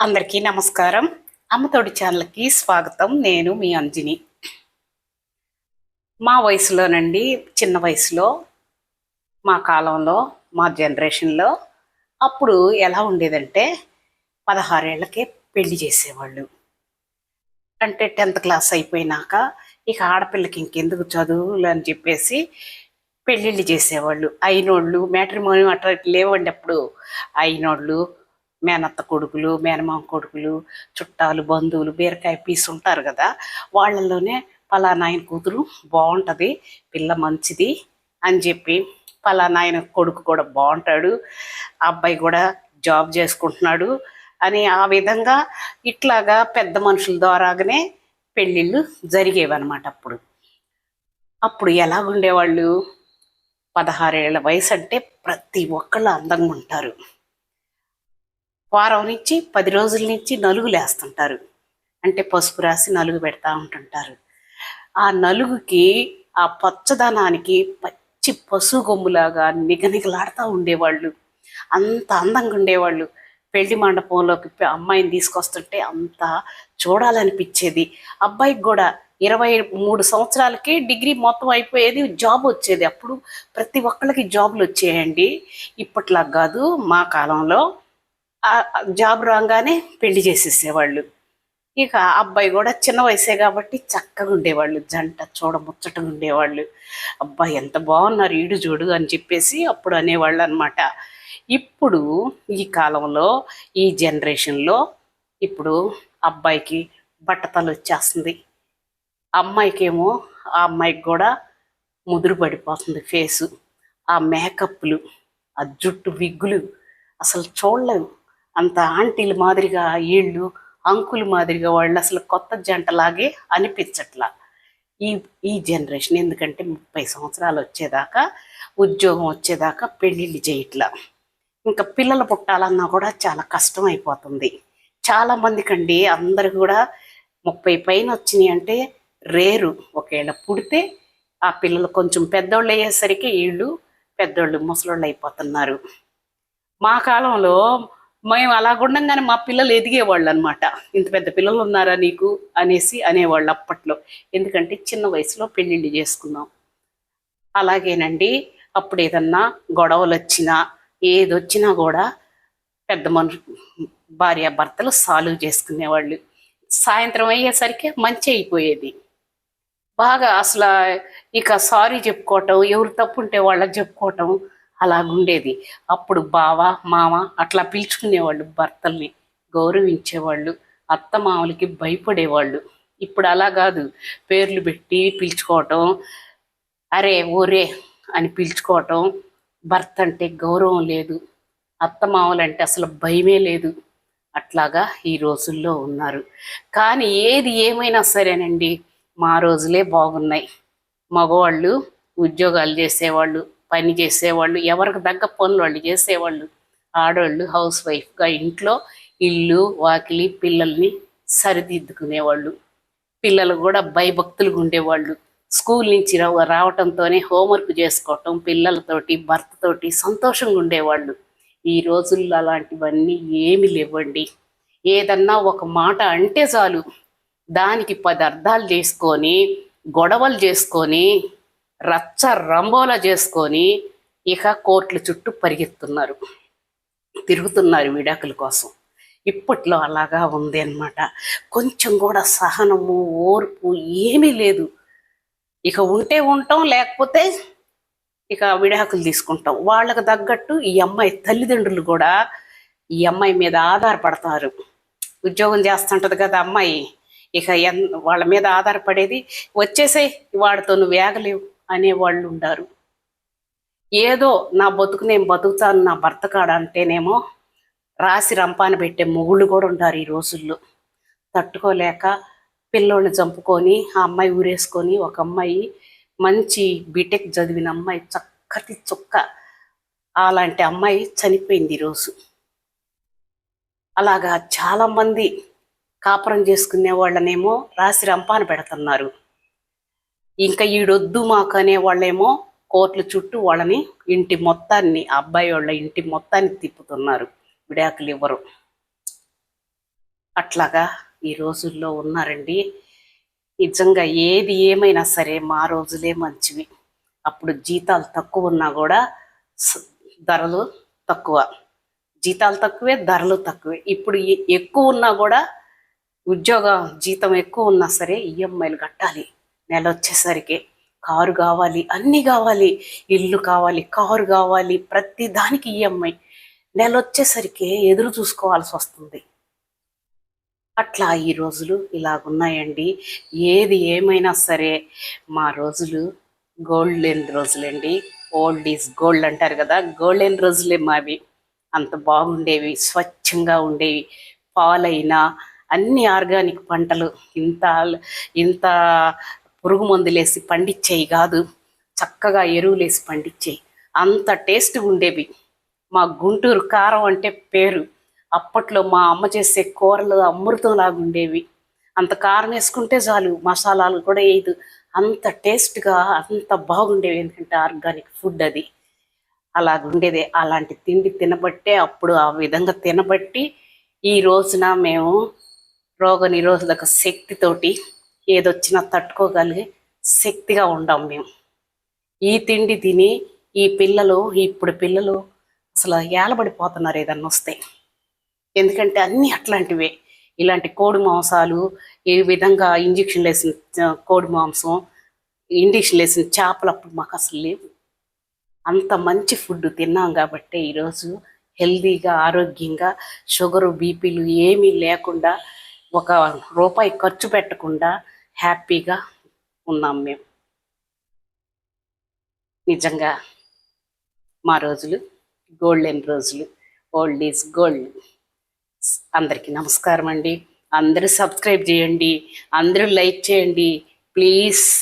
అందరికీ నమస్కారం. అమ్మతోడి ఛానల్కి స్వాగతం. నేను మీ అంజని. మా వయసులోనండి చిన్న వయసులో మా కాలంలో మా జనరేషన్లో అప్పుడు ఎలా ఉండేదంటే పదహారేళ్ళకే పెళ్ళి చేసేవాళ్ళు. అంటే టెన్త్ క్లాస్ అయిపోయినాక ఇక ఆడపిల్లకి ఇంకెందుకు చదువులు అని చెప్పేసి పెళ్ళిళ్ళు చేసేవాళ్ళు. అయినోళ్ళు మ్యాట్రిమోని అట్లా లేవండి అప్పుడు. అయినోళ్ళు మేనత్త కొడుకులు మేనమామ కొడుకులు చుట్టాలు బంధువులు బీరకాయ పీసు ఉంటారు కదా వాళ్ళలోనే పలానాయన కూతురు బాగుంటుంది పిల్ల మంచిది అని చెప్పి పలానాయన కొడుకు కూడా బాగుంటాడు అబ్బాయి కూడా జాబ్ చేసుకుంటున్నాడు అని ఆ విధంగా ఇట్లాగా పెద్ద మనుషుల ద్వారాగానే పెళ్ళిళ్ళు జరిగేవి అనమాట అప్పుడు. అప్పుడు ఎలా ఉండేవాళ్ళు? పదహారేళ్ళ వయసు అంటే ప్రతి ఒక్కళ్ళు అందంగా ఉంటారు. వారం నుంచి పది రోజుల నుంచి నలుగు లేస్తుంటారు. అంటే పసుపు రాసి నలుగు పెడతా ఉంటుంటారు. ఆ నలుగుకి ఆ పచ్చదనానికి పచ్చి పశువు గొమ్ములాగా నిగనిగలాడుతూ ఉండేవాళ్ళు. అంత అందంగా ఉండేవాళ్ళు. పెళ్ళి మండపంలోకి అమ్మాయిని తీసుకొస్తుంటే అంత చూడాలనిపించేది. అబ్బాయికి కూడా ఇరవై మూడు సంవత్సరాలకి డిగ్రీ మొత్తం అయిపోయేది జాబ్ వచ్చేది. అప్పుడు ప్రతి ఒక్కళ్ళకి జాబులు వచ్చేయండి. ఇప్పట్లా కాదు మా కాలంలో జాబ్ రాగానే పెళ్ళి చేసేసేవాళ్ళు. ఇక అబ్బాయి కూడా చిన్న వయసే కాబట్టి చక్కగా ఉండేవాళ్ళు. జంట చూడ ముచ్చటగా ఉండేవాళ్ళు. అబ్బాయి ఎంత బాగున్నారు ఈడు చూడు అని చెప్పేసి అప్పుడు అనేవాళ్ళు అనమాట ఇప్పుడు ఈ కాలంలో ఈ జనరేషన్లో ఇప్పుడు అబ్బాయికి బట్టతలు వచ్చేస్తుంది. అమ్మాయికేమో ఆ అమ్మాయికి కూడా ముదురు పడిపోతుంది ఫేసు. ఆ మేకప్లు ఆ జుట్టు విగ్గులు అసలు చూడలేము అంత ఆంటీల మాదిరిగా వీళ్ళు అంకులు మాదిరిగా వాళ్ళు అసలు కొత్త జంటలాగే అనిపించట్లా. ఈ ఈ జనరేషన్ ఎందుకంటే ముప్పై సంవత్సరాలు వచ్చేదాకా ఉద్యోగం వచ్చేదాకా పెళ్ళిళ్ళు చేయట్లా. ఇంకా పిల్లలు పుట్టాలన్నా కూడా చాలా కష్టం అయిపోతుంది చాలా మందికండి అందరు కూడా ముప్పై పైన వచ్చినాయి అంటే రేరు. ఒకవేళ పుడితే ఆ పిల్లలు కొంచెం పెద్దోళ్ళు అయ్యేసరికి వీళ్ళు పెద్దోళ్ళు ముసలోళ్ళు అయిపోతున్నారు. మా కాలంలో మేము అలా గుండంగానే మా పిల్లలు ఎదిగేవాళ్ళు అనమాట ఇంత పెద్ద పిల్లలు ఉన్నారా నీకు? అనేసి అనేవాళ్ళు అప్పట్లో. ఎందుకంటే చిన్న వయసులో పెళ్ళిళ్ళు చేసుకున్నాం. అలాగేనండి. అప్పుడు ఏదన్నా గొడవలు వచ్చినా ఏది వచ్చినా కూడా పెద్ద మనుషు భార్య భర్తలు సాల్వ్ చేసుకునేవాళ్ళు. సాయంత్రం అయ్యేసరికి మంచి అయిపోయేది. బాగా అసలు ఇక సారీ చెప్పుకోవటం ఎవరు తప్పు ఉంటే వాళ్ళకి చెప్పుకోవటం అలాగుండేది. అప్పుడు బావ మామ అట్లా పిలుచుకునేవాళ్ళు భర్తల్ని. గౌరవించేవాళ్ళు అత్త మామలకి భయపడేవాళ్ళు. ఇప్పుడు అలా కాదు. పేర్లు పెట్టి పిలుచుకోవటం అరే ఓరే అని పిలుచుకోవటం భర్త అంటే గౌరవం లేదు. అత్త మామలంటే అసలు భయమే లేదు. అట్లాగా ఈ రోజుల్లో ఉన్నారు. కానీ ఏది ఏమైనా సరేనండి. మా రోజులే బాగున్నాయి. మగవాళ్ళు ఉద్యోగాలు చేసేవాళ్ళు పని చేసేవాళ్ళు ఎవరికి తగ్గ పనులు వాళ్ళు చేసేవాళ్ళు. ఆడవాళ్ళు హౌస్ వైఫ్గా ఇంట్లో ఇల్లు వాకిలి పిల్లల్ని సరిదిద్దుకునేవాళ్ళు. పిల్లలు కూడా భయభక్తులుగా ఉండేవాళ్ళు. స్కూల్ నుంచి రావ రావటంతోనే హోంవర్క్ చేసుకోవటం పిల్లలతోటి భర్తతోటి సంతోషంగా ఉండేవాళ్ళు. ఈ రోజుల్లో అలాంటివన్నీ ఏమి లేవండి. ఏదన్నా ఒక మాట అంటే చాలు. దానికి పది అర్థాలు చేసుకొని గొడవలు చేసుకొని రచ్చ రంబోలా చేసుకొని ఇక కోర్టుల చుట్టూ పరిగెత్తున్నారు. తిరుగుతున్నారు విడాకుల కోసం. ఇప్పట్లో అలాగా ఉంది అన్నమాట. కొంచెం కూడా సహనము ఓర్పు ఏమీ లేదు. ఇక ఉంటే ఉంటాం లేకపోతే ఇక విడాకులు తీసుకుంటాం. వాళ్ళకు తగ్గట్టు ఈ అమ్మాయి తల్లిదండ్రులు కూడా ఈ అమ్మాయి మీద ఆధారపడతారు. ఉద్యోగం చేస్తుంటది కదా అమ్మాయి. ఇక ఎన్ వాళ్ళ మీద ఆధారపడేది. వచ్చేసే వాడితో నువ్వు వేగలేవు అనే వాళ్ళు ఉండారు ఏదో నా బతుకు నేను బతుకుతాను నా భర్త కాడ అంటేనేమో రాసి రంపాన పెట్టే మొగుళ్ళు కూడా ఉంటారు ఈ రోజుల్లో. తట్టుకోలేక పిల్లోళ్ళు చంపుకొని ఆ అమ్మాయి ఊరేసుకొని ఒక అమ్మాయి మంచి బీటెక్ చదివిన అమ్మాయి చక్కటి చుక్క. అలాంటి అమ్మాయి చనిపోయింది ఈరోజు అలాగా చాలా మంది కాపురం చేసుకునే వాళ్ళనేమో రాసి రంపాన పెడుతున్నారు. ఇంకా ఈడొద్దు మాకు అనే వాళ్ళేమో కోర్టుల చుట్టూ వాళ్ళని ఇంటి మొత్తాన్ని అబ్బాయి వాళ్ళ ఇంటి మొత్తాన్ని తిప్పుతున్నారు. విడాకులు ఇవ్వరు. అట్లాగా ఈ రోజుల్లో ఉన్నారండి. నిజంగా ఏది ఏమైనా సరే మా రోజులే మంచివి. అప్పుడు జీతాలు తక్కువ ఉన్నా కూడా ధరలు తక్కువ. జీతాలు తక్కువే ధరలు తక్కువే. ఇప్పుడు ఎక్కువ ఉన్నా కూడా ఉద్యోగ జీతం ఎక్కువ ఉన్నా సరే ఈఎంఐలు కట్టాలి. నెల వచ్చేసరికి కారు కావాలి అన్నీ కావాలి ఇల్లు కావాలి కారు కావాలి ప్రతి దానికి ఈఎంఐ. నెల వచ్చేసరికి ఎదురు చూసుకోవాల్సి వస్తుంది. అట్లా ఈ రోజులు ఇలాగున్నాయండి. ఏది ఏమైనా సరే మా రోజులు గోల్డెన్ రోజులండి. ఓల్డ్ ఈజ్ గోల్డ్ అంటారు కదా గోల్డెన్ రోజులే మావి. అంత బాగుండేవి స్వచ్ఛంగా ఉండేవి. పాలైనా అన్ని ఆర్గానిక్ పంటలు ఇంత ఇంత పురుగు మందులేసి పండించేవి కాదు. చక్కగా ఎరువులేసి పండించేవి అంత టేస్ట్ ఉండేవి. మా గుంటూరు కారం అంటే పేరు. అప్పట్లో మా అమ్మ చేసే కూరలు అమృతంలాగా ఉండేవి. అంత కారం వేసుకుంటే చాలు మసాలాలు కూడా వేయదు. అంత టేస్ట్గా అంత బాగుండేవి ఎందుకంటే ఆర్గానిక్ ఫుడ్ అది. అలాగుండేది అలాంటి తిండి తినబట్టే అప్పుడు ఆ విధంగా తినబట్టి ఈ రోజున మేము రోగ నిరోధక శక్తితోటి ఏదొచ్చినా తట్టుకోగలిగే శక్తిగా ఉండం మేము. ఈ తిండి తిని ఈ పిల్లలు ఇప్పుడు పిల్లలు అసలు ఏలబడిపోతున్నారు ఏదన్నా వస్తే. ఎందుకంటే అన్నీ అట్లాంటివే. ఇలాంటి కోడి మాంసాలు ఈ విధంగా ఇంజక్షన్లు వేసిన కోడి మాంసం ఇంజక్షన్లు వేసిన చేపలు అప్పుడు మాకు అసలు లేవు. అంత మంచి ఫుడ్ తిన్నాం కాబట్టి ఈరోజు హెల్దీగా ఆరోగ్యంగా షుగరు బీపీలు ఏమీ లేకుండా ఒక రూపాయి ఖర్చు పెట్టకుండా హ్యాపీగా ఉన్నాం మేము. నిజంగా మా రోజులు గోల్డెన్ రోజులు ఓల్డ్ ఈజ్ గోల్డ్. అందరికీ నమస్కారం అండి. అందరూ సబ్స్క్రైబ్ చేయండి అందరూ లైక్ చేయండి. ప్లీజ్